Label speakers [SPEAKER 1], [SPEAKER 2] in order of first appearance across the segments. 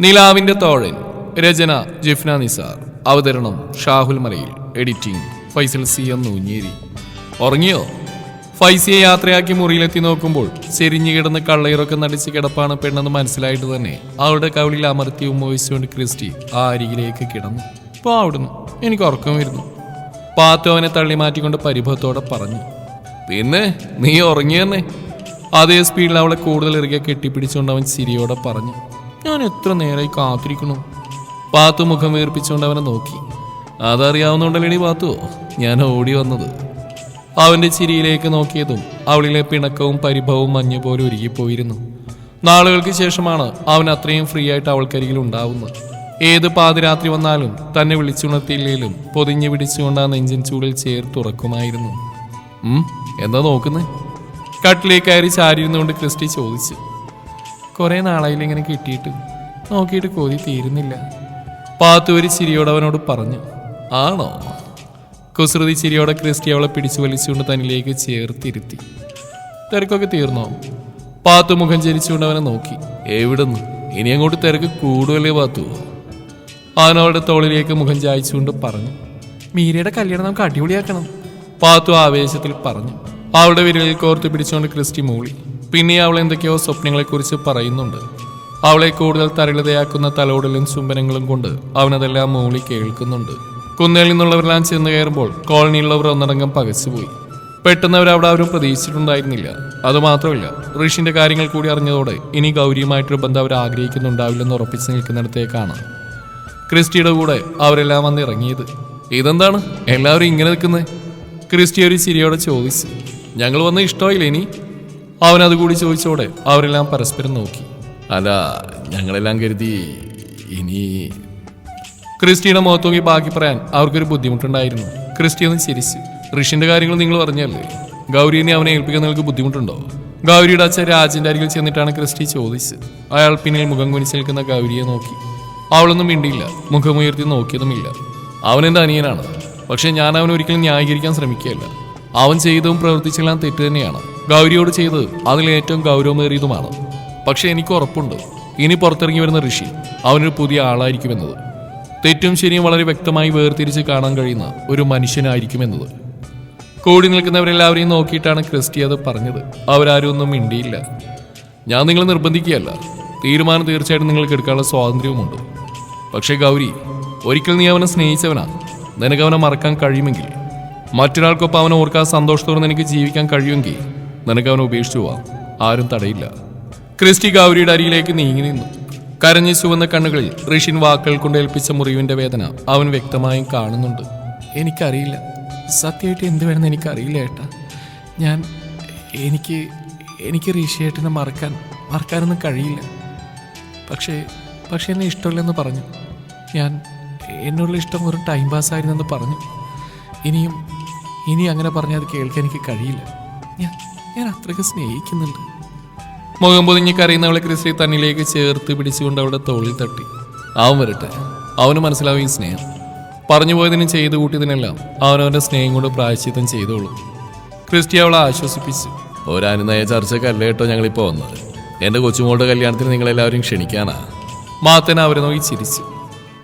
[SPEAKER 1] നിലാവിന്റെ തോഴൻ രചന ജിഫ്ന നിസാർ. അവതരണം Shahul Malayil. Editing Faisal C M Noonjeri. ഉറങ്ങിയോ? ഫൈസിയെ യാത്രയാക്കി മുറിയിലെത്തി നോക്കുമ്പോൾ ചെരിഞ്ഞു കിടന്ന് കള്ളയിറൊക്കെ നടിച്ച് കിടപ്പാണ് പെണ്ണെന്ന് മനസ്സിലായിട്ട് തന്നെ അവളുടെ കവിളിൽ അമർത്തി ഉമ്മോഹിച്ചുകൊണ്ട് ക്രിസ്റ്റി ആ അരികിലേക്ക് കിടന്നു. ഇപ്പോൾ അവിടുന്ന്? എനിക്ക് ഉറക്കം വരുന്നു. പാത്തോവനെ തള്ളി മാറ്റിക്കൊണ്ട് പരിഭവത്തോടെ പറഞ്ഞു. പിന്നെ നീ ഉറങ്ങിയെന്നേ? അതേ സ്പീഡിൽ അവളെ കൂടുതൽ ഇറുകെ കെട്ടിപ്പിടിച്ചുകൊണ്ട് അവൻ ചിരിയോടെ പറഞ്ഞു. ഞാൻ എത്ര നേരമായി കാത്തിരിക്കണു പാത്തു മുഖം വീർപ്പിച്ചുകൊണ്ട് അവനെ നോക്കി. അതറിയാവുന്നതുകൊണ്ടല്ലേടി പാത്തു ഞാൻ ഓടി വന്നത്. അവന്റെ ചിരിയിലേക്ക് നോക്കിയതും അവളിലെ പിണക്കവും പരിഭവവും മഞ്ഞ പോലെ ഒരുങ്ങിപ്പോയിരുന്നു നാളുകൾക്ക് ശേഷമാണ് അവൻ അത്രയും ഫ്രീ ആയിട്ട് അവൾക്കരികിൽ ഉണ്ടാവുന്നത്. ഏത് പാതിരാത്രി വന്നാലും തന്നെ വിളിച്ചുണർത്തിയില്ലേലും പൊതിഞ്ഞു പിടിച്ചുകൊണ്ട് ആ നെഞ്ചിൻ ചൂടിൽ ചേർത്തുറക്കുമായിരുന്നു എന്താ നോക്കുന്നേ? കട്ടിലേക്കയറി ചാരിയിരുന്നുകൊണ്ട് ക്രിസ്റ്റി ചോദിച്ചു. കുറെ നാളായില്ല ഇങ്ങനെ കിട്ടിയിട്ട്. നോക്കിയിട്ട് കോതി തീരുന്നില്ല. പാത്തൂരി ചിരിയോട് അവനോട് പറഞ്ഞു ആണോ? കുസൃതി ചിരിയോടെ ക്രിസ്റ്റി അവളെ പിടിച്ചു വലിച്ചുകൊണ്ട് തന്നിലേക്ക് ചേർത്തിരുത്തി. തിരക്കൊക്കെ തീർന്നോ? പാത്തു മുഖം ചരിച്ചുകൊണ്ട് അവനെ നോക്കി. എവിടുന്ന്? ഇനി അങ്ങോട്ട് തിരക്ക് കൂടുതലേ പാത്തു? അവനവളുടെ തോളിലേക്ക് മുഖം ചായച്ചുകൊണ്ട് പറഞ്ഞു മീരയുടെ കല്യാണം നമുക്ക് അടിപൊളിയാക്കണം. പാത്തു ആവേശത്തിൽ പറഞ്ഞു അവളുടെ വിരലിൽ കോർത്ത് പിടിച്ചുകൊണ്ട് ക്രിസ്റ്റി മൂളി. പിന്നെ അവൾ എന്തൊക്കെയോ സ്വപ്നങ്ങളെക്കുറിച്ച് പറയുന്നുണ്ട്. അവളെ കൂടുതൽ തരളിതയാക്കുന്ന തലോടലും ചുംബനങ്ങളും കൊണ്ട് അവനതെല്ലാം മൂളി കേൾക്കുന്നുണ്ട്. കുന്നേൽ നിന്നുള്ളവരെല്ലാം ചെന്ന് കയറുമ്പോൾ കോളനിയിലുള്ളവർ ഒന്നടങ്കം പകച്ചുപോയി. പെട്ടെന്ന് അവർ അവിടെ ആരും പ്രതീക്ഷിച്ചിട്ടുണ്ടായിരുന്നില്ല. അതുമാത്രമല്ല ഋഷിന്റെ കാര്യങ്ങൾ കൂടി അറിഞ്ഞതോടെ ഇനി ഗൗരിയുമായിട്ടൊരു ബന്ധം അവർ ആഗ്രഹിക്കുന്നുണ്ടാവില്ലെന്ന് ഉറപ്പിച്ചു നിൽക്കുന്നിടത്തേക്കാണ് ക്രിസ്റ്റിയുടെ കൂടെ അവരെല്ലാം വന്ന് ഇറങ്ങിയത് ഇതെന്താണ്? എല്ലാവരും ഇങ്ങനെ നിൽക്കുന്നത് ക്രിസ്റ്റി ഒരു ചിരിയോടെ ചോദിച്ചു ഞങ്ങൾ വന്ന് ഇഷ്ടമായില്ല ഇനി? അവൻ അതുകൂടി ചോദിച്ചോടെ അവരെല്ലാം പരസ്പരം നോക്കി. അല്ല ഞങ്ങളെല്ലാം കരുതി ഇനി ക്രിസ്റ്റിയുടെ മുഖത്തോക്കി ബാക്കി പറയാൻ അവർക്കൊരു ബുദ്ധിമുട്ടുണ്ടായിരുന്നു. ക്രിസ്റ്റി ഒന്ന് ചിരിച്ചു ഋഷിന്റെ കാര്യങ്ങൾ നിങ്ങൾ പറഞ്ഞല്ലേ? ഗൗരിനെ അവനെ ഏൽപ്പിക്കാൻ നിങ്ങൾക്ക് ബുദ്ധിമുട്ടുണ്ടോ? ഗൗരിയുടെ അച്ഛൻ രാജന്റെ അരികിൽ ചെന്നിട്ടാണ് ക്രിസ്റ്റി ചോദിച്ചത്. അയാൾ പിന്നിൽ മുഖം കുനിച്ച് നിൽക്കുന്ന ഗൗരിയെ നോക്കി. അവളൊന്നും മിണ്ടിയില്ല മുഖമുയർത്തി നോക്കിയതുമില്ല. അവൻ എന്റെ അനിയനാണ്? പക്ഷെ ഞാൻ അവൻ ഒരിക്കലും ന്യായീകരിക്കാൻ ശ്രമിക്കുകയല്ല. അവൻ ചെയ്തതും പ്രവർത്തിച്ചെല്ലാം തെറ്റ് തന്നെയാണ്. ഗൗരിയോട് ചെയ്തത് അതിൽ ഏറ്റവും ഗൗരവമേറിയതുമാണ്. പക്ഷെ എനിക്ക് ഉറപ്പുണ്ട്. ഇനി പുറത്തിറങ്ങി വരുന്ന ഋഷി അവനൊരു പുതിയ ആളായിരിക്കുമെന്നത്. തെറ്റും ശരിയും വളരെ വ്യക്തമായി വേർതിരിച്ച് കാണാൻ കഴിയുന്ന ഒരു മനുഷ്യനായിരിക്കുമെന്നത്. കൂടി നിൽക്കുന്നവരെല്ലാവരെയും നോക്കിയിട്ടാണ് ക്രിസ്റ്റി അത് പറഞ്ഞത്. അവരാരും ഒന്നും മിണ്ടിയില്ല. ഞാൻ നിങ്ങളെ നിർബന്ധിക്കുകയല്ല. തീരുമാനം തീർച്ചയായിട്ടും നിങ്ങൾക്ക് എടുക്കാനുള്ള സ്വാതന്ത്ര്യവുമുണ്ട്. പക്ഷേ ഗൗരി ഒരിക്കൽ നീ അവനെ സ്നേഹിച്ചവനാ. നിനക്ക് അവനെ മറക്കാൻ കഴിയുമെങ്കിൽ. മറ്റൊരാൾക്കൊപ്പം അവനെ ഓർക്കാൻ സന്തോഷത്തോടെ നിനക്ക് ജീവിക്കാൻ കഴിയുമെങ്കിൽ നിനക്ക് അവനെ ഉപേക്ഷിച്ചു പോവാം. ആരും തടയില്ല. ക്രിസ്റ്റി ഗൗരിയുടെ അരിയിലേക്ക് നീങ്ങി നിന്നു. കരഞ്ഞു ചുവന്ന കണ്ണുകളിൽ ഋഷിൻ വാക്കുകൾ കൊണ്ട് ഏൽപ്പിച്ച മുറിവിന്റെ വേദന അവൻ വ്യക്തമായും കാണുന്നുണ്ട്. എനിക്കറിയില്ല. സത്യമായിട്ട് എന്ത് വേണമെന്ന് എനിക്കറിയില്ല ഏട്ടാ. ഞാൻ എനിക്ക് എനിക്ക് ഋഷിയേട്ടനെ മറക്കാൻ മറക്കാനൊന്നും കഴിയില്ല. പക്ഷേ പക്ഷേ എന്നെ ഇഷ്ടമില്ലെന്ന് പറഞ്ഞു. ഞാൻ എന്നുള്ള ഇഷ്ടം ഒരു ടൈം പാസ് ആയിരുന്നെന്ന് പറഞ്ഞു. ഇനിയും ഇനി അങ്ങനെ പറഞ്ഞാൽ അത് കേൾക്കാൻ എനിക്ക് കഴിയില്ല. ഞാൻ ഞാൻ അത്രയ്ക്ക് സ്നേഹിക്കുന്നുണ്ട് മുഖം പൊതിഞ്ഞ് കരയുന്നവളെ ക്രിസ്റ്റി തന്നിലേക്ക് ചേർത്ത് പിടിച്ചുകൊണ്ട് അവളുടെ തോളിൽ തട്ടി. അവൻ വരട്ടെ. അവന് മനസ്സിലാവും ഈ സ്നേഹം. പറഞ്ഞു പോയതിനും ചെയ്തു കൂട്ടിയതിനെല്ലാം അവനവന്റെ സ്നേഹം കൊണ്ട് പ്രായശ്ചിത്തം ചെയ്തോളൂ. ക്രിസ്റ്റി അവളെ ആശ്വസിപ്പിച്ചു. ഒരനുനയ ചർച്ചക്കല്ല കേട്ടോ ഞങ്ങളിപ്പോൾ വന്നത്? എന്റെ കൊച്ചുമോളുടെ കല്യാണത്തിന് നിങ്ങളെല്ലാവരും ക്ഷണിക്കാനാ? മാത്തൻ അവരെ നോക്കി ചിരിച്ചു.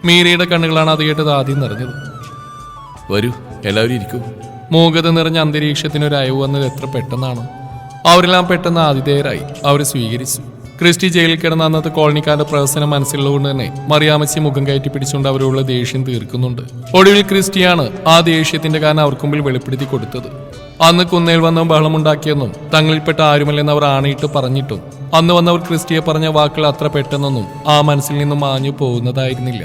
[SPEAKER 1] മീരയുടെ കണ്ണുകളാണ് അത് കേട്ടത് ആദ്യം നിറഞ്ഞത്. വരൂ. എല്ലാവരും ഇരിക്കൂ. മൂകത നിറഞ്ഞ അന്തരീക്ഷത്തിന് ഒരു അയവ് വന്നത് എത്ര പെട്ടെന്നാണ്. അവരെല്ലാം പെട്ടെന്ന് ആതിഥേയരായി. അവരെ സ്വീകരിച്ചു. ക്രിസ്റ്റി ജയിലിൽ കിടന്ന അന്നത്തെ കോളനിക്കാരുടെ പ്രവർത്തനം മനസ്സിലുള്ളതുകൊണ്ട് തന്നെ മറിയാമച്ചി മുഖം കയറ്റി പിടിച്ചുകൊണ്ട് അവരോടുള്ള ദേഷ്യം തീർക്കുന്നുണ്ട്. ഒടുവിൽ ക്രിസ്റ്റിയാണ് ആ ദേഷ്യത്തിന്റെ കാരണം അവർക്ക് മുമ്പിൽ വെളിപ്പെടുത്തി കൊടുത്തത്. അന്ന് കുന്നേൽ വന്ന ബഹളമുണ്ടാക്കിയെന്നും തങ്ങളിൽപ്പെട്ട ആരുമല്ലെന്ന് അവർ ആണയിട്ട് പറഞ്ഞിട്ടും അന്ന് വന്നവർ ക്രിസ്റ്റിയെ പറഞ്ഞ വാക്കുകൾ അത്ര പെട്ടെന്നൊന്നും ആ മനസ്സിൽ നിന്നും മാഞ്ഞു പോകുന്നതായിരുന്നില്ല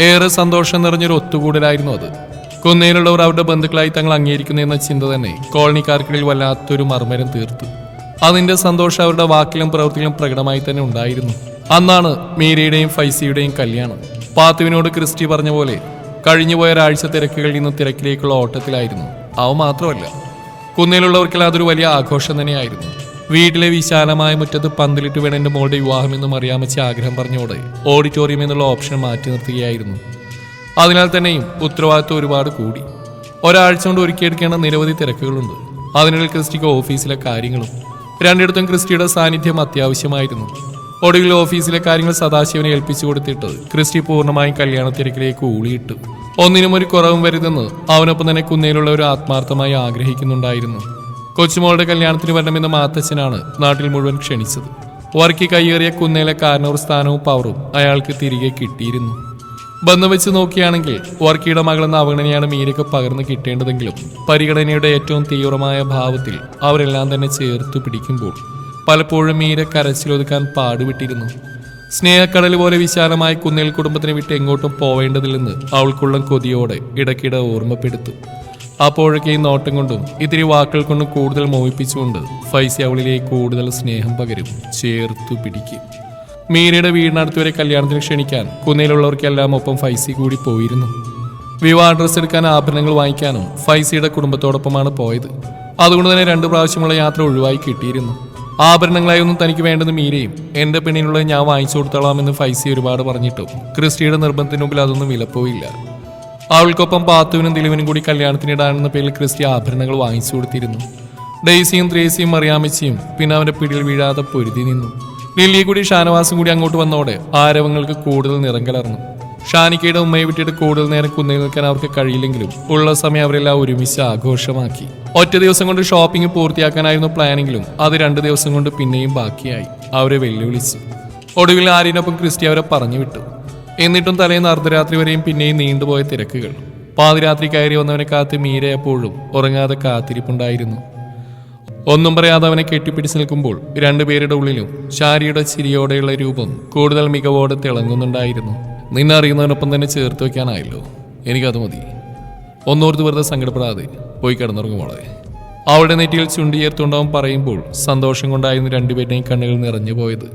[SPEAKER 1] ഏറെ സന്തോഷം നിറഞ്ഞൊരു ഒത്തുകൂടലായിരുന്നു അത്. കുന്നേലുള്ളവർ അവരുടെ ബന്ധുക്കളായി തങ്ങൾ അംഗീകരിക്കുന്നു എന്ന ചിന്ത തന്നെ കോളനിക്കാർക്കിടയിൽ വല്ലാത്തൊരു മർമ്മരം തീർത്തു. അതിന്റെ സന്തോഷം അവരുടെ വാക്കിലും പ്രവൃത്തിയിലും പ്രകടമായി തന്നെ ഉണ്ടായിരുന്നു. അന്നാണ് മീരയുടെയും ഫൈസിയുടെയും കല്യാണം. പാത്തുവിനോട് ക്രിസ്റ്റി പറഞ്ഞ പോലെ കഴിഞ്ഞുപോയ ഒരാഴ്ച തിരക്കുകളിൽ നിന്ന് തിരക്കിലേക്കുള്ള ഓട്ടത്തിലായിരുന്നു. അവ മാത്രമല്ല കുന്നേലുള്ളവർക്കെല്ലാം അതൊരു വലിയ ആഘോഷം തന്നെയായിരുന്നു. വീട്ടിലെ വിശാലമായ മുറ്റത്ത് പന്തലിട്ട് എന്റെ മോളുടെ വിവാഹമെന്നും അറിയാമച്ച ആഗ്രഹം പറഞ്ഞോടെ ഓഡിറ്റോറിയം എന്നുള്ള ഓപ്ഷൻ മാറ്റി നിർത്തുകയായിരുന്നു. അതിനാൽ തന്നെയും ഉത്തരവാദിത്വം ഒരുപാട് കൂടി. ഒരാഴ്ച കൊണ്ട് ഒരുക്കിയെടുക്കേണ്ട നിരവധി തിരക്കുകളുണ്ട്. അതിനിടയിൽ ക്രിസ്റ്റിക്ക് ഓഫീസിലെ കാര്യങ്ങളും രണ്ടിടത്തും ക്രിസ്റ്റിയുടെ സാന്നിധ്യം അത്യാവശ്യമായിരുന്നു. ഒടുവിൽ ഓഫീസിലെ കാര്യങ്ങൾ സദാശിവനെ ഏൽപ്പിച്ചു കൊടുത്തിട്ട് ക്രിസ്റ്റി പൂർണമായും കല്യാണ തിരക്കിലേക്ക് ഊളിയിട്ടു. ഒന്നിനും ഒരു കുറവും വരുതെന്ന് അവനൊപ്പം തന്നെ കുന്നേലുള്ള ഒരു ആത്മാർത്ഥമായി ആഗ്രഹിക്കുന്നുണ്ടായിരുന്നു. കൊച്ചുമോളുടെ കല്യാണത്തിന് വരണമെന്ന മാത്തച്ഛനാണ് നാട്ടിൽ മുഴുവൻ ക്ഷണിച്ചത്. വർക്കി കയ്യേറിയ കുന്നേലെ കാരണവർ സ്ഥാനവും പവറും അയാൾക്ക് തിരികെ കിട്ടിയിരുന്നു. ബന്ധം വെച്ച് നോക്കുകയാണെങ്കിൽ വർക്കിയുടെ മകളെന്ന അവഗണനയാണ് മീരയ്ക്ക് പകർന്നു കിട്ടേണ്ടതെങ്കിലും പരിഗണനയുടെ ഏറ്റവും തീവ്രമായ ഭാവത്തിൽ അവരെല്ലാം തന്നെ ചേർത്തു പിടിക്കുമ്പോൾ പലപ്പോഴും മീര കരച്ചിലൊതുക്കാൻ പാടുവിട്ടിരുന്നു. സ്നേഹക്കടൽ പോലെ വിശാലമായ കുന്നേൽ കുടുംബത്തിനെ വിട്ട് എങ്ങോട്ടും പോവേണ്ടതില്ലെന്ന് അവൾക്കുള്ള കൊതിയോടെ ഇടയ്ക്കിടെ ഓർമ്മപ്പെടുത്തും. അപ്പോഴൊക്കെ ഈ നോട്ടം കൊണ്ടും ഇത്തിരി വാക്കുകൾ കൊണ്ടും കൂടുതൽ മോഹിപ്പിച്ചുകൊണ്ട് ഫൈസി അവളിലേക്ക് കൂടുതൽ സ്നേഹം പകരും ചേർത്തു പിടിക്കും. മീരയുടെ വീടിനടുത്ത് വരെ കല്യാണത്തിന് ക്ഷണിക്കാൻ കുന്നയിലുള്ളവർക്കെല്ലാം ഒപ്പം ഫൈസി കൂടി പോയിരുന്നു. വിവാഹ ഡ്രസ്സ് എടുക്കാൻ ആഭരണങ്ങൾ വാങ്ങിക്കാനും ഫൈസിയുടെ കുടുംബത്തോടൊപ്പമാണ് പോയത്. അതുകൊണ്ട് തന്നെ രണ്ടു പ്രാവശ്യമുള്ള യാത്ര ഒഴിവായി കിട്ടിയിരുന്നു. ആഭരണങ്ങളായി ഒന്നും തനിക്ക് വേണ്ടെന്ന് മീരയും എന്റെ പെണ്ണിനുള്ള ഞാൻ വാങ്ങിച്ചു കൊടുത്തോളാമെന്ന് ഫൈസി ഒരുപാട് പറഞ്ഞിട്ടും. ക്രിസ്റ്റിയുടെ നിർബന്ധത്തിന് മുമ്പിൽ അതൊന്നും വിലപ്പോയില്ല. അവൾക്കൊപ്പം പാത്തുവിനും ദിലുവിനും കൂടി കല്യാണത്തിനിടാനെന്ന പേരിൽ ക്രിസ്റ്റി ആഭരണങ്ങൾ വാങ്ങിച്ചു കൊടുത്തിരുന്നു. ഡെയ്സിയും ത്രേസിയും മറിയാമ്മച്ചിയും പിന്നെ അവന്റെ പിടിയിൽ വീഴാതെ പൊരുതി നിന്നു. ലില്ലിയെ കൂടി ഷാനവാസും കൂടി അങ്ങോട്ട് വന്നോടെ ആരവങ്ങൾക്ക് കൂടുതൽ നിറം കലർന്നു ഷാനിക്കയുടെ ഉമ്മയെ വിട്ടിട്ട് കൂടുതൽ നേരം കുന്നിൽ നിൽക്കാൻ അവർക്ക് കഴിയില്ലെങ്കിലും ഉള്ള സമയം അവരെല്ലാം ഒരുമിച്ച് ആഘോഷമാക്കി. ഒറ്റ ദിവസം കൊണ്ട് ഷോപ്പിംഗ് പൂർത്തിയാക്കാനായിരുന്നു പ്ലാനെങ്കിലും അത് രണ്ട് ദിവസം കൊണ്ട് പിന്നെയും ബാക്കിയായി. അവരെ വെല്ലുവിളിച്ചു. ഒടുവിൽ ആര്യനൊപ്പം ക്രിസ്റ്റി അവരെ പറഞ്ഞു വിട്ടു. എന്നിട്ടും തലേന്ന് അർദ്ധരാത്രി വരെയും പിന്നെയും നീണ്ടുപോയ തിരക്കുകൾ. പാതിരാത്രി കയറി വന്നവനെ കാത്ത് മീര എപ്പോഴും ഉറങ്ങാതെ കാത്തിരിപ്പുണ്ടായിരുന്നു. ഒന്നും പറയാതെ അവനെ കെട്ടിപ്പിടിച്ച് നിൽക്കുമ്പോൾ രണ്ടുപേരുടെ ഉള്ളിലും ശാരിയുടെ ചിരിയോടെയുള്ള രൂപം കൂടുതൽ മികവോടെ തിളങ്ങുന്നുണ്ടായിരുന്നു. നിന്നെ അറിയുന്നതിനൊപ്പം തന്നെ ചേർത്ത് വെക്കാനായല്ലോ എനിക്കത് മതി. ഒന്നോർത്ത് വെറുതെ സങ്കടപ്പെടാതെ പോയി കിടന്നുറങ്ങും മോളെ. അവളുടെ നെറ്റിയിൽ ചുണ്ടിയേർത്തുണ്ടാവും പറയുമ്പോൾ സന്തോഷം കൊണ്ടായിരുന്നു രണ്ടുപേരുടെയും കണ്ണുകൾ നിറഞ്ഞു പോയത്.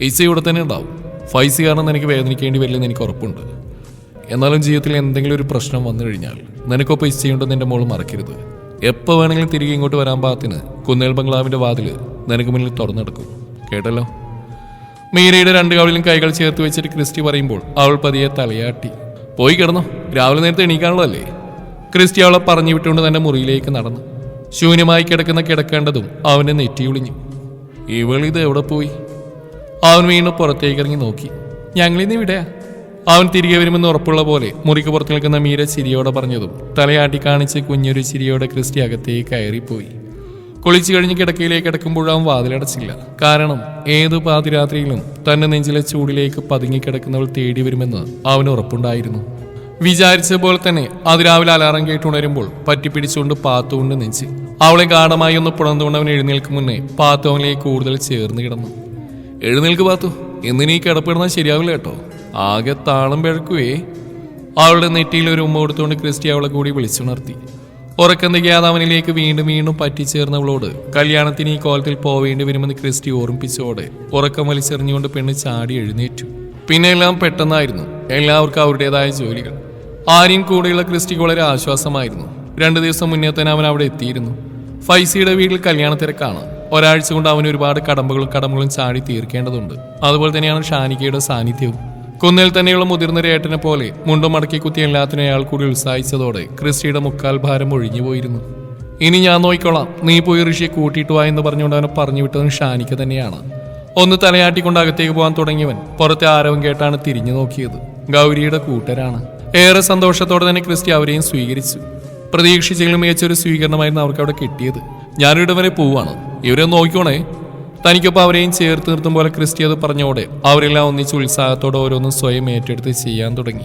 [SPEAKER 1] ഇച്ച ഇവിടെ തന്നെ ഉണ്ടാവും. ഫൈസി കാരണം എനിക്ക് വേദനിക്കേണ്ടി വരില്ലെന്ന് എനിക്ക് ഉറപ്പുണ്ട്. എന്നാലും ജീവിതത്തിൽ എന്തെങ്കിലും ഒരു പ്രശ്നം വന്നു കഴിഞ്ഞാൽ നിനക്കൊപ്പം ഇച്ചയുണ്ടെന്ന് എന്റെ മോൾ മറക്കരുത്. എപ്പോൾ വേണമെങ്കിലും തിരികെ ഇങ്ങോട്ട് വരാൻ പാകത്തിന് കുന്നേൽ ബംഗ്ലാവിന്റെ വാതിൽ നിനക്ക് മുന്നിൽ തുറന്നെടുക്കും കേട്ടല്ലോ? മീരയുടെ രണ്ട് കവളിലും കൈകൾ ചേർത്ത് വെച്ചിട്ട് ക്രിസ്റ്റി പറയുമ്പോൾ അവൾ പതിയെ തലയാട്ടി. പോയി കിടന്നോ. രാവിലെ നേരത്തെ എണീക്കാനുള്ളതല്ലേ? ക്രിസ്റ്റി അവളെ പറഞ്ഞു വിട്ടുകൊണ്ട് തന്നെ മുറിയിലേക്ക് നടന്നു. ശൂന്യമായി കിടക്കുന്ന കിടക്കേണ്ടതും അവനെ നെറ്റി ഒളിഞ്ഞു ഇവളിത് എവിടെ പോയി? അവൻ വീണ്ടും പുറത്തേക്ക് ഇറങ്ങി നോക്കി ഞങ്ങളിന്ന് ഇവിടെയാ അവൻ തിരികെ വരുമെന്ന് ഉറപ്പുള്ള പോലെ മുറിക്ക് പുറത്ത് നിൽക്കുന്ന മീര ചിരിയോടെ പറഞ്ഞതും തലയാട്ടി കാണിച്ച് കുഞ്ഞൊരു ചിരിയോടെ ക്രിസ്റ്റി അകത്തേക്ക് കയറിപ്പോയി. കുളിച്ചു കഴിഞ്ഞ് കിടക്കയിലേക്ക് കിടക്കുമ്പോൾ അവൻ വാതിലടച്ചില്ല. കാരണം ഏത് പാതിരാത്രിയിലും തന്റെ നെഞ്ചിലെ ചൂടിലേക്ക് പതുങ്ങിക്കിടക്കുന്നവൾ തേടി വരുമെന്ന് അവന് ഉറപ്പുണ്ടായിരുന്നു. വിചാരിച്ച പോലെ തന്നെ അതിരാവിലെ അലാറം കേട്ടുണരുമ്പോൾ പറ്റിപ്പിടിച്ചുകൊണ്ട് പാത്തുകൊണ്ട് നെഞ്ചി. അവളെ ഗാഠമായി ഒന്ന് പുണർന്നുകൊണ്ട് അവൻ എഴുന്നേൽക്കും മുന്നേ പാത്തു അവനിലേക്ക് കൂടുതൽ ചേർന്ന് കിടന്നു. എഴുന്നേൽക്ക് പാത്തു. എന്നിനീ കിടപ്പിടുന്നാൽ ശരിയാവില്ല കേട്ടോ. ആകെ താളം പിഴക്കുവേ. അവളുടെ നെറ്റിയിൽ ഒരു ഉമ്മ കൊടുത്തുകൊണ്ട് ക്രിസ്റ്റി അവളെ കൂടി വിളിച്ചുണർത്തി. ഉറക്കം തികയാതെ അവനിലേക്ക് വീണ്ടും വീണ്ടും പറ്റിച്ചേർന്നവളോട് കല്യാണത്തിന് ഈ കോലത്തിൽ പോവേണ്ടി വരുമെന്ന് ക്രിസ്റ്റി ഓർമ്മിപ്പിച്ചോടെ ഉറക്കം വലിച്ചെറിഞ്ഞുകൊണ്ട് പെണ്ണ് ചാടി എഴുന്നേറ്റു. പിന്നെ എല്ലാം പെട്ടെന്നായിരുന്നു. എല്ലാവർക്കും അവരുടേതായ ജോലികൾ. ആര്യൻ കൂടെയുള്ള ക്രിസ്റ്റിക്ക് വളരെ ആശ്വാസമായിരുന്നു. രണ്ടു ദിവസം മുന്നേ തന്നെ അവൻ അവിടെ എത്തിയിരുന്നു. ഫൈസിയുടെ വീട്ടിൽ കല്യാണ തിരക്കാണ്. ഒരാഴ്ച കൊണ്ട് അവൻ ഒരുപാട് കടമ്പകളും കടമ്പകളും ചാടി തീർക്കേണ്ടതുണ്ട്. അതുപോലെ തന്നെയാണ് ഷാനിക്കയുടെ സാന്നിധ്യവും. കുന്നിൽ തന്നെയുള്ള മുതിർന്ന രേട്ടനെ പോലെ മുണ്ടും മടക്കി കുത്തിയ എല്ലാത്തിനും അയാൾ കൂടി ഉത്സാഹിച്ചതോടെ ക്രിസ്റ്റിയുടെ മുക്കാൽ ഭാരം ഒഴിഞ്ഞു പോയിരുന്നു. ഇനി ഞാൻ നോക്കിക്കോളാം നീ പോയി ഋഷിയെ കൂട്ടിയിട്ട് വാ എന്ന് പറഞ്ഞുകൊണ്ട് അവനെ പറഞ്ഞു വിട്ടതും ഷാനിക്ക തന്നെയാണ്. ഒന്ന് തലയാട്ടിക്കൊണ്ട് അകത്തേക്ക് പോകാൻ തുടങ്ങിയവൻ പുറത്തെ ആരവം കേട്ടാണ് തിരിഞ്ഞു നോക്കിയത്. ഗൗരിയുടെ കൂട്ടരാണ്. ഏറെ സന്തോഷത്തോടെ തന്നെ ക്രിസ്റ്റി അവരെയും സ്വീകരിച്ചു. പ്രതീക്ഷിച്ചെങ്കിലും മികച്ചൊരു സ്വീകരണമായിരുന്നു അവർക്ക് അവിടെ കിട്ടിയത്. ഞാനിവിടെ വരെ പോവാണ്. ഇവരെ നോക്കിക്കോണേ. തനിക്കൊപ്പം അവരെയും ചേർത്ത് നിർത്തും പോലെ ക്രിസ്റ്റി അത് പറഞ്ഞോടെ അവരെല്ലാം ഒന്നിച്ച് ഉത്സാഹത്തോടെ ഓരോന്നും സ്വയം ഏറ്റെടുത്ത് ചെയ്യാൻ തുടങ്ങി.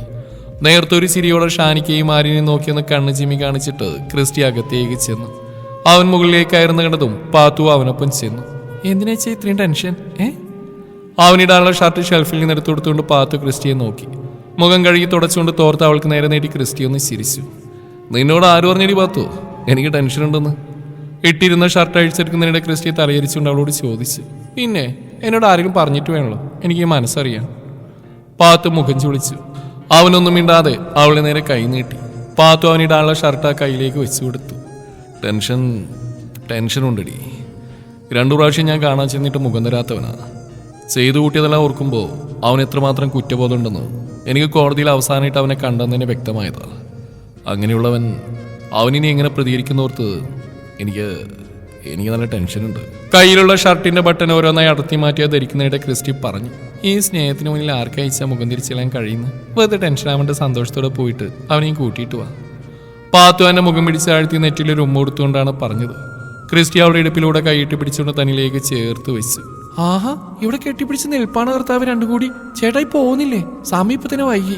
[SPEAKER 1] നേരത്തെ ഒരു ചിരിയോടെ ഷാനിക്കയും മാരിനെയും നോക്കിയൊന്ന് കണ്ണ് ചിമ്മി കാണിച്ചിട്ട് ക്രിസ്റ്റി അകത്തേക്ക് ചെന്നു. അവൻ മുകളിലേക്ക് ആയിരുന്നു കണ്ടതും പാത്തു അവനൊപ്പം ചെന്നു. എന്തിനാ ഇത്രയും ടെൻഷൻ? ഏ? അവനിടാനുള്ള ഷർട്ട് ഷെൽഫിൽ നിന്ന് എടുത്തു കൊടുത്തുകൊണ്ട് പാത്തു ക്രിസ്റ്റിയെ നോക്കി. മുഖം കഴുകി തുടച്ചുകൊണ്ട് തോർത്ത് അവൾക്ക് നേരെ നേടി ക്രിസ്റ്റി ഒന്ന് ചിരിച്ചു. നിന്നോട് ആര് പറഞ്ഞടി പാത്തു? എനിക്ക് ടെൻഷൻ ഉണ്ടെന്ന്. ഇട്ടിരുന്ന ഷർട്ട് അഴിച്ചെടുക്കുന്നതിനിടെ ക്രിസ്റ്റിയെ തലയരിച്ചുകൊണ്ട് അവളോട് ചോദിച്ച് പിന്നെ എന്നോട് ആരെങ്കിലും പറഞ്ഞിട്ട് വേണല്ലോ? എനിക്ക് മനസ്സറിയാം. പാത്തു മുഖം ചുളിച്ചു. അവനൊന്നും മിണ്ടാതെ അവളെ നേരെ കൈ നീട്ടി. പാത്തു അവനിടാനുള്ള ഷർട്ട് ആ കയ്യിലേക്ക് വെച്ചു കൊടുത്തു. ടെൻഷൻ ഉണ്ടടി. രണ്ടു പ്രാവശ്യം ഞാൻ കാണാൻ ചെന്നിട്ട് മുഖം തരാത്തവനാണ് ചെയ്തു കൂട്ടിയതെല്ലാം ഓർക്കുമ്പോൾ അവൻ എത്രമാത്രം കുറ്റബോധമുണ്ടെന്ന് എനിക്ക് കോടതിയിൽ അവസാനമായിട്ട് അവനെ കണ്ടെന്ന് തന്നെ വ്യക്തമായതാ. അങ്ങനെയുള്ളവൻ അവനിനി എങ്ങനെ പ്രതികരിക്കുന്നോർത്ത് എനിക്ക് എനിക്ക് നല്ല ടെൻഷനുണ്ട്. കയ്യിലുള്ള ഷർട്ടിന്റെ ബട്ടൺ ഓരോന്നായി അടർത്തി മാറ്റിയാ ധരിക്കുന്നതിടെ ക്രിസ്റ്റി പറഞ്ഞു. ഈ സ്നേഹത്തിന് മുന്നിൽ ആർക്കയച്ചാൽ മുഖം തിരിച്ചെല്ലാം കഴിയുന്നു വെറുതെ ടെൻഷൻ ആവേണ്ട സന്തോഷത്തോടെ പോയിട്ട് അവനെയും കൂട്ടിയിട്ട് വാ. പാത്തു എന്നെ മുഖം പിടിച്ച് ആഴ്ത്തി നെറ്റിലൊരു ഉമ്മ കൊടുത്തുകൊണ്ടാണ് പറഞ്ഞത്. ക്രിസ്റ്റി അവളുടെ ഇടുപ്പിലൂടെ കൈയിട്ട് പിടിച്ചുകൊണ്ട് തന്നിലേക്ക് ചേർത്ത് വെച്ചു. ആഹാ ഇവിടെ കെട്ടിപ്പിടിച്ച് നിൽപ്പാണ് കർത്താവ് രണ്ടു കൂടി. ചേട്ടായി പോകുന്നില്ലേ? സമീപത്തിന് വൈകി.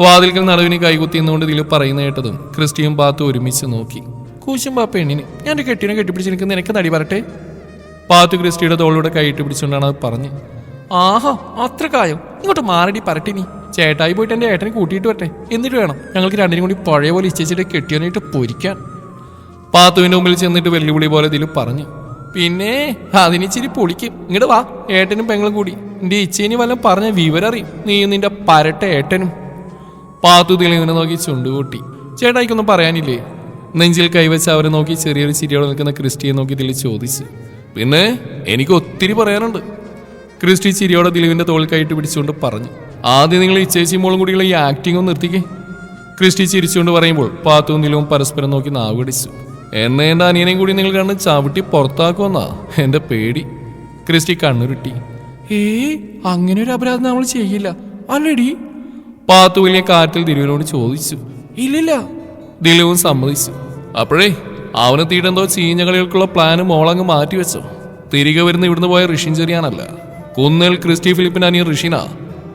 [SPEAKER 1] വാതിൽക്കൽ നടുവിന് കൈകുത്തി എന്നുകൊണ്ട് ഇതിൽ പറയുന്ന കേട്ടതും ക്രിസ്റ്റിയും പാത്തു ഒരുമിച്ച് നോക്കി. കൂശും പാ പെണ്ണിന് ഞാൻ എന്റെ കെട്ടിനെ കെട്ടിപ്പിടിച്ചിരിക്കുന്ന എനിക്ക് തടി പറട്ടെ? പാത്തു ക്രിസ്റ്റിയുടെ തോളിലൂടെ കൈയിട്ട് പിടിച്ചുകൊണ്ടാണ് അത് പറഞ്ഞ്. ആഹാ അത്ര കായം. ഇങ്ങോട്ട് മാറടി പറട്ടി നീ. ചേട്ടായി പോയിട്ട് എന്റെ ഏട്ടനെ കൂട്ടിയിട്ട് വരട്ടെ. എന്നിട്ട് വേണം ഞങ്ങൾക്ക് രണ്ടിനും കൂടി പഴയ പോലെ ഇച്ഛിച്ചിട്ട് കെട്ടിയനായിട്ട് പൊരിക്കാൻ. പാത്തുവിന്റെ മുമ്പിൽ ചെന്നിട്ട് വെല്ലുവിളി പോലെ ഇതിൽ പറഞ്ഞു. പിന്നെ അതിനിച്ചിരി പൊളിക്കും. ഇങ്ങോട്ട് വാ ഏട്ടനും പെങ്ങളും കൂടി. നിന്റെ ഇച്ചേനി വല്ലതും പറഞ്ഞ വിവരറിയും. നീ നിന്റെ പരട്ട ഏട്ടനും. പാത്തു തെളിവിനെ നോക്കി ചുണ്ടുകൂട്ടി. ചേട്ടായിക്കൊന്നും പറയാനില്ലേ? നെഞ്ചിൽ കൈവച്ച് അവരെ നോക്കി ചെറിയൊരു ചിരിയോടെ നിൽക്കുന്ന ക്രിസ്റ്റിയെ നോക്കി ദിലീപ് ചോദിച്ചു. പിന്നെ എനിക്ക് ഒത്തിരി പറയാനുണ്ട്. ക്രിസ്റ്റി ചിരിയോടെ തോൾ കൈയിട്ട് പിടിച്ചുകൊണ്ട് പറഞ്ഞു. ആദ്യം നിങ്ങൾ ഈ ചേച്ചി മോളും കൂടിയുള്ള ഈ ആക്ടിംഗ് ഒന്ന് നിർത്തിക്കേ. ക്രിസ്റ്റി ചിരിച്ചുകൊണ്ട് പറയുമ്പോൾ പാത്തും നിലവും പരസ്പരം നോക്കി നാവിടിച്ചു എന്നെ എന്റെ അനിയനെയും കൂടി നിങ്ങൾ കണ്ട് ചവിട്ടി പുറത്താക്കുമെന്നാ? എന്റെ പേടി. ക്രിസ്റ്റി കണ്ണുരുട്ടി. ഏ അങ്ങനെ ഒരു അപരാധം നമ്മൾ ചെയ്യില്ല. അല്ലടി. പാത്തു വലിയ കാറ്റിൽ ദിലുവിനോട് ചോദിച്ചു. ഇല്ലില്ല. ദിലുവും സമ്മതിച്ചു. അപ്പോഴേ അവന് തീടെന്തോ ചീഞ്ഞ കളികൾക്കുള്ള പ്ലാന് മോളങ്ങ് മാറ്റിവെച്ചോ തിരികെ വരുന്ന ഇവിടുന്ന് പോയ ഋഷിൻ ചെറിയാനല്ല. കുന്നേൽ ക്രിസ്റ്റി ഫിലിപ്പിന്റെ അനിയൻ ഋഷിനാ.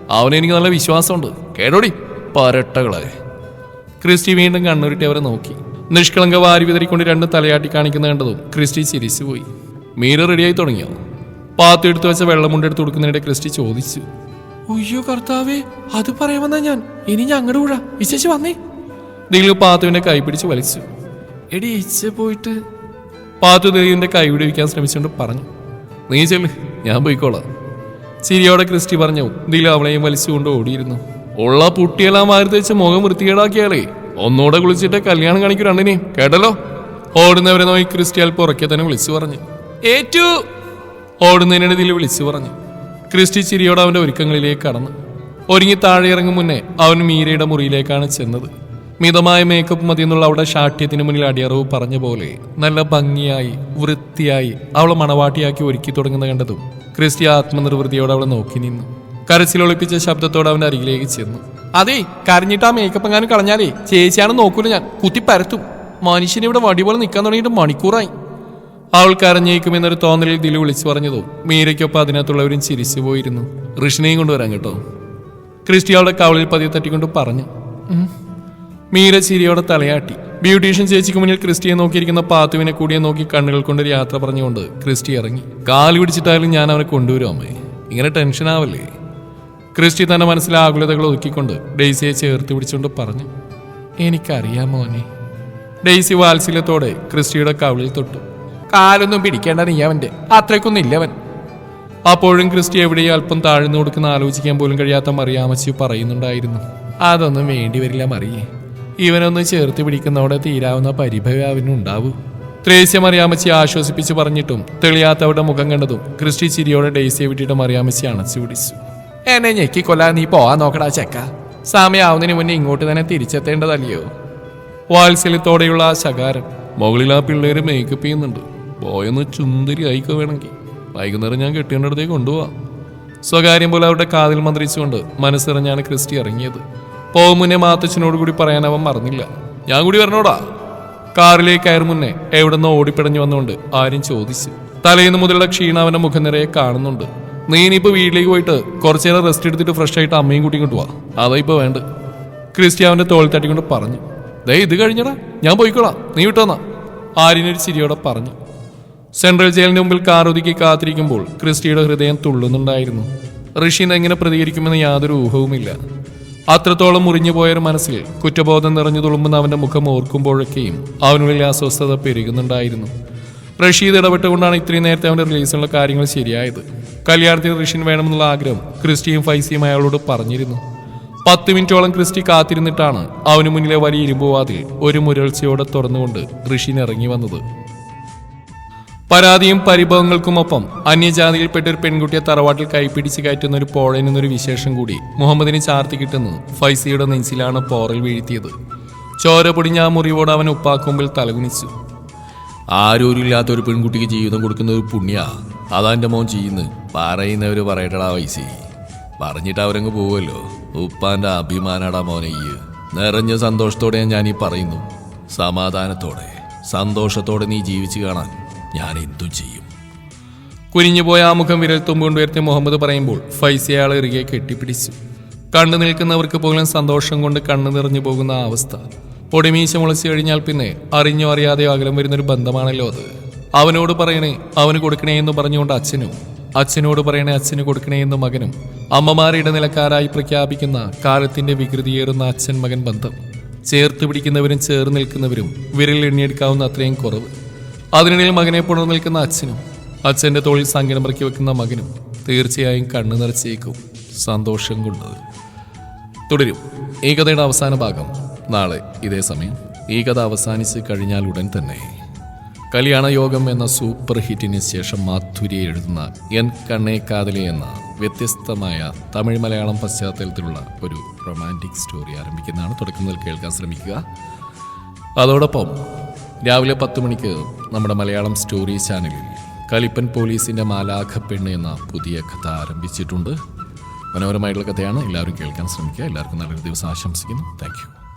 [SPEAKER 1] അവനെ എനിക്ക് നല്ല വിശ്വാസമുണ്ട്. കേടോടി പരട്ടകളെ. ക്രിസ്റ്റി വീണ്ടും കണ്ണുരുട്ടി അവരെ നോക്കി. നിഷ്കളങ്ക വാരി വിതറിക്കൊണ്ട് രണ്ട് തലയാട്ടി കാണിക്കുന്ന കണ്ടതും ക്രിസ്റ്റി ചിരിച്ചുപോയി മീര റെഡിയായി തുടങ്ങിയോ? പാത്തു എടുത്തു വെച്ച വെള്ളമുണ്ടെടുത്ത് കൊടുക്കുന്നതിനിടെ ക്രിസ്റ്റി ചോദിച്ചു. അയ്യോ കർത്താവേ അത് പറയാമെന്നാ ഞാൻ. ഇനി ഞങ്ങളുടെ കൂടെ. വിശേഷിച്ച് വന്നേ. ദിലീപ് പാത്തുവിന്റെ കൈ പിടിച്ച് വലിച്ചു. എടി ഇച്ച പോയിട്ട്. പാത്തു ദിലുവിന്റെ കൈ പിടിപ്പിക്കാൻ ശ്രമിച്ചുകൊണ്ട് പറഞ്ഞു. നീ ചെല്ല് ഞാൻ പോയിക്കോളാം. ചിരിയോടെ ക്രിസ്റ്റി പറഞ്ഞു ദിലു അവളെയും വലിച്ചുകൊണ്ട് ഓടിയിരുന്നു. ഉള്ള പുട്ടിയെല്ലാം മാറി വെച്ച് മുഖം വൃത്തികേടാക്കിയാലേ ഒന്നുകൂടെ കുളിച്ചിട്ട് കല്യാണം കാണിക്കൂ രണ്ടിനെയും കേട്ടല്ലോ? ഓടുന്നവരെ നോക്കി ക്രിസ്റ്റി അല്പം ഉറക്കെ തന്നെ വിളിച്ചു പറഞ്ഞു. ഏറ്റു! ഓടുന്നതിനിടയിൽ വിളിച്ചു പറഞ്ഞു. ക്രിസ്റ്റി ചിരിയോടെ അവന്റെ ഒരുക്കങ്ങളിലേക്ക് കടന്നു. ഒരുങ്ങി താഴെ ഇറങ്ങും മുന്നേ അവൻ മീരയുടെ മുറിയിലേക്കാണ് ചെന്നത്. മിതമായ മേക്കപ്പ് മതി എന്നുള്ള അവളുടെ ശാഠ്യത്തിന് മുന്നിൽ അടിയറവ് പറഞ്ഞ പോലെ നല്ല ഭംഗിയായി വൃത്തിയായി അവളെ മണവാട്ടിയാക്കി ഒരുക്കി തുടങ്ങുന്ന കണ്ടതും ക്രിസ്റ്റി ആത്മനിർവൃതിയോടെ അവളെ നോക്കി നിന്നു. കരച്ചിലൊളിപ്പിച്ച ശബ്ദത്തോടെ അവന്റെ അരികിലേക്ക് ചെന്നു. അതെ കരഞ്ഞിട്ട് ആ മേക്കപ്പ് എങ്ങാനും കളഞ്ഞാലേ ചേച്ചിയാണ് നോക്കൂല ഞാൻ. കുത്തി പരത്തും. മനുഷ്യനെ ഇവിടെ വടിപോലെ നിൽക്കാൻ തുടങ്ങിയിട്ട് മണിക്കൂറായി. അവൾ കരഞ്ഞേക്കുമെന്നൊരു തോന്നലിൽ ദിലു വിളിച്ചു പറഞ്ഞതോ മീരയ്ക്കൊപ്പം അതിനകത്തുള്ളവരും ചിരിച്ചു പോയിരുന്നു. ഋഷിനെയും കൊണ്ടുവരാൻ കേട്ടോ. ക്രിസ്റ്റി അവളുടെ കവളിൽ പതിയെ തട്ടിക്കൊണ്ട് പറഞ്ഞു. മീര ചിരിയോടെ തലയാട്ടി. ബ്യൂട്ടീഷ്യൻ ചേച്ചിക്ക് മുന്നിൽ ക്രിസ്റ്റിയെ നോക്കിയിരിക്കുന്ന പാത്തുവിനെ കൂടിയെ നോക്കി കണ്ണുകൾ കൊണ്ട് യാത്ര പറഞ്ഞുകൊണ്ട് ക്രിസ്റ്റി ഇറങ്ങി. കാൽ പിടിച്ചിട്ടായാലും ഞാൻ അവനെ കൊണ്ടുവരും അമ്മേ. ഇങ്ങനെ ടെൻഷൻ ആവല്ലേ? ക്രിസ്റ്റി തന്റെ മനസ്സിലെ ആകുലതകൾ ഒതുക്കിക്കൊണ്ട് ഡെയ്സിയെ ചേർത്ത് പിടിച്ചുകൊണ്ട് പറഞ്ഞു എനിക്കറിയാം മോനെ. ഡെയ്സി വാത്സല്യത്തോടെ ക്രിസ്റ്റിയുടെ കവിളിൽ തൊട്ടു. കാലൊന്നും പിടിക്കേണ്ട നീ അവന്റെ. അത്രയ്ക്കൊന്നും ഇല്ലവൻ. അപ്പോഴും ക്രിസ്റ്റി എവിടെയും അല്പം താഴ്ന്നു കൊടുക്കുന്ന ആലോചിക്കാൻ പോലും കഴിയാത്ത മറിയാമച്ചി പറയുന്നുണ്ടായിരുന്നു. അതൊന്നും വേണ്ടി വരില്ല മറിയേ. ഇവനൊന്ന് ചേർത്ത് പിടിക്കുന്നതോടെ തീരാവുന്ന പരിഭവം അവനുണ്ടാവൂ ത്രേസ്യ മറിയാമച്ചി ആശ്വസിപ്പിച്ച് പറഞ്ഞിട്ടും തെളിയാത്തവരുടെ മുഖം കണ്ടതും ക്രിസ്റ്റി ചിരിയോടെ ഡേസിയെ വിട്ടിട്ട് മറിയാമച്ചി അണച്ചു പിടിച്ചു. എന്നെ ഞെക്കിക്കൊല്ലാൻ നീ പോവാൻ നോക്കടാ ചെക്ക. സമയാവുന്നതിന് മുന്നേ ഇങ്ങോട്ട് തന്നെ തിരിച്ചെത്തേണ്ടതല്ലയോ? വാത്സല്യത്തോടെയുള്ള ആ ശകാരം മുകളിൽ ആ പിള്ളേര് മേക്കപ്പ് ചെയ്യുന്നുണ്ട്. പോയൊന്ന് ചുന്തിരി ആയിക്കോ വേണമെങ്കിൽ. വൈകുന്നേരം ഞാൻ കെട്ടിയടുത്തേക്ക് കൊണ്ടുപോവാം. സ്വകാര്യം പോലെ അവരുടെ കാതിൽ മന്ത്രിച്ചുകൊണ്ട് മനസ്സറിഞ്ഞാണ് ക്രിസ്റ്റി ഇറങ്ങിയത്. പോകും മുന്നേ മാത്തച്ഛനോട് കൂടി പറയാൻ അവൻ മറന്നില്ല. ഞാൻ കൂടി വരണോടാ? കാറിലേക്ക് കയറി മുന്നേ എവിടെന്നോ ഓടിപ്പിടഞ്ഞു വന്നുകൊണ്ട് ആരും ചോദിച്ചു. തലേന്ന് മുതലുള്ള ക്ഷീണം അവന്റെ മുഖം നിറയെ കാണുന്നുണ്ട്. നീ ഇനിയിപ്പോ വീട്ടിലേക്ക് പോയിട്ട് കുറച്ചു നേരം റെസ്റ്റ് എടുത്തിട്ട് ഫ്രഷ് ആയിട്ട് അമ്മയും കൂട്ടി ഇങ്ങോട്ട് വാ. അതാ ഇപ്പൊ വേണ്ട. ക്രിസ്റ്റി അവന്റെ തോൾ തട്ടിക്കൊണ്ട് പറഞ്ഞു. ദേ ഇത് കഴിഞ്ഞടാ. ഞാൻ പോയിക്കോളാം. നീ വിട്ടോന്നാ. ആര്യനൊരു ചിരിയോടെ പറഞ്ഞു. സെൻട്രൽ ജയിലിന് മുമ്പിൽ കാർ ഒതുക്കി കാത്തിരിക്കുമ്പോൾ ക്രിസ്റ്റിയുടെ ഹൃദയം തുള്ളുന്നുണ്ടായിരുന്നു. ഋഷിൻ എങ്ങനെ പ്രതികരിക്കുമെന്ന് യാതൊരു ഊഹവുമില്ല. അത്രത്തോളം മുറിഞ്ഞു പോയൊരു മനസ്സിൽ കുറ്റബോധം നിറഞ്ഞു തുളുമ്പുന്ന അവന്റെ മുഖം ഓർക്കുമ്പോഴൊക്കെയും അവനുള്ളിൽ അസ്വസ്ഥത പെരുകുന്നുണ്ടായിരുന്നു. റഷീദ് ഇടപെട്ടുകൊണ്ടാണ് ഇത്രയും നേരത്തെ അവന്റെ റിലീസിനുള്ള കാര്യങ്ങൾ ശരിയായത്. കല്യാണത്തിന് ഋഷിൻ വേണമെന്നുള്ള ആഗ്രഹം ക്രിസ്റ്റിയും ഫൈസിയും അയാളോട് പറഞ്ഞിരുന്നു. പത്ത് മിനിറ്റോളം ക്രിസ്റ്റി കാത്തിരുന്നിട്ടാണ് അവന് മുന്നിലെ വലിയ ഇരുമ്പുവാതിൽ ഒരു മുരൾച്ചയോടെ തുറന്നുകൊണ്ട് ഋഷിൻ ഇറങ്ങി വന്നത്. പരാതിയും പരിഭവങ്ങൾക്കുമൊപ്പം അന്യജാതിയിൽപ്പെട്ട ഒരു പെൺകുട്ടിയെ തറവാട്ടിൽ കൈപ്പിടിച്ച് കയറ്റുന്ന ഒരു പോഴൻ എന്നൊരു വിശേഷം കൂടി മുഹമ്മദിന് ചാർത്തി കിട്ടുന്നു. ഫൈസിയുടെ നെഞ്ചിലാണ് പോറൽ വീഴ്ത്തിയത്. ചോര പൊടിഞ്ഞ ആ മുറിവോട് അവൻ ഉപ്പാക്കുമ്പിൽ തലകുനിച്ചു. ആരോരില്ലാത്ത ഒരു പെൺകുട്ടിക്ക് ജീവിതം കൊടുക്കുന്ന ഒരു പുണ്യ. അതാ എന്റെ മോൻ ചെയ്യുന്നു പറയുന്നവര് പറയട്ടടാ വൈസി പറഞ്ഞിട്ട് അവരങ്ങ് പോവുമല്ലോ ഉപ്പാന്റെ അഭിമാനടാ മോനെ നിറഞ്ഞ സന്തോഷത്തോടെ ഞാൻ ഈ പറയുന്നു. സമാധാനത്തോടെ. സന്തോഷത്തോടെ നീ ജീവിച്ചു കാണാൻ. ഞാൻ എന്തും ചെയ്യും? കുനിഞ്ഞുപോയ ആ മുഖം വിരൽ തുമ്പുകൊണ്ട് ഉയർത്തി മുഹമ്മദ് പറയുമ്പോൾ ഫൈസി അയാളെ ഇറുകെ കെട്ടിപ്പിടിച്ചു. കണ്ടു നിൽക്കുന്നവർക്ക് പോലും സന്തോഷം കൊണ്ട് കണ്ണു നിറഞ്ഞു പോകുന്ന അവസ്ഥ. പൊടിമീശ മുളച്ചു കഴിഞ്ഞാൽ പിന്നെ അറിഞ്ഞോ അറിയാതെയോ അകലം വരുന്നൊരു ബന്ധമാണല്ലോ അത്. അവനോട് പറയണേ അവന് കൊടുക്കണേ എന്ന് പറഞ്ഞുകൊണ്ട് അച്ഛനും അച്ഛനോട് പറയണേ അച്ഛന് കൊടുക്കണേ എന്ന് മകനും അമ്മമാരുടെ നിലക്കാരായി പ്രഖ്യാപിക്കുന്ന കാലത്തിന്റെ വികൃതിയേറുന്ന അച്ഛൻ മകൻ ബന്ധം. ചേർത്ത് പിടിക്കുന്നവരും ചേർന്ന് നിൽക്കുന്നവരും വിരൽ എണ്ണിയെടുക്കാവുന്ന അത്രയും കുറവ്. അതിനിടയിൽ മകനെ പുണർന്നിൽക്കുന്ന അച്ഛനും അച്ഛന്റെ തോളിൽ സങ്കടം വെക്കുന്ന മകനും തീർച്ചയായും കണ്ണു നിറച്ചേക്കും സന്തോഷം കൊണ്ടത്. തുടരും. ഈ കഥയുടെ അവസാന ഭാഗം. നാളെ ഇതേ സമയം. ഈ കഥ അവസാനിച്ച് കഴിഞ്ഞാൽ ഉടൻ തന്നെ. കല്യാണ യോഗം എന്ന സൂപ്പർ ഹിറ്റിന് ശേഷം മാധുരി എഴുതുന്ന എൻ കണ്ണേ കാതലി എന്ന വ്യത്യസ്തമായ തമിഴ് മലയാളം പശ്ചാത്തലത്തിലുള്ള ഒരു റൊമാന്റിക് സ്റ്റോറി ആരംഭിക്കുന്നതാണ്. തുടക്കം മുതൽ കേൾക്കാൻ ശ്രമിക്കുക. അതോടൊപ്പം രാവിലെ പത്ത് മണിക്ക് നമ്മുടെ മലയാളം സ്റ്റോറി ചാനലിൽ കലിപ്പൻ പോലീസിന്റെ മാലാഖ പെണ്ണ് എന്ന പുതിയ കഥ ആരംഭിച്ചിട്ടുണ്ട്. മനോഹരമായിട്ടുള്ള കഥയാണ്. എല്ലാവരും കേൾക്കാൻ ശ്രമിക്കുക. എല്ലാവർക്കും നല്ലൊരു ദിവസം ആശംസിക്കുന്നു. താങ്ക്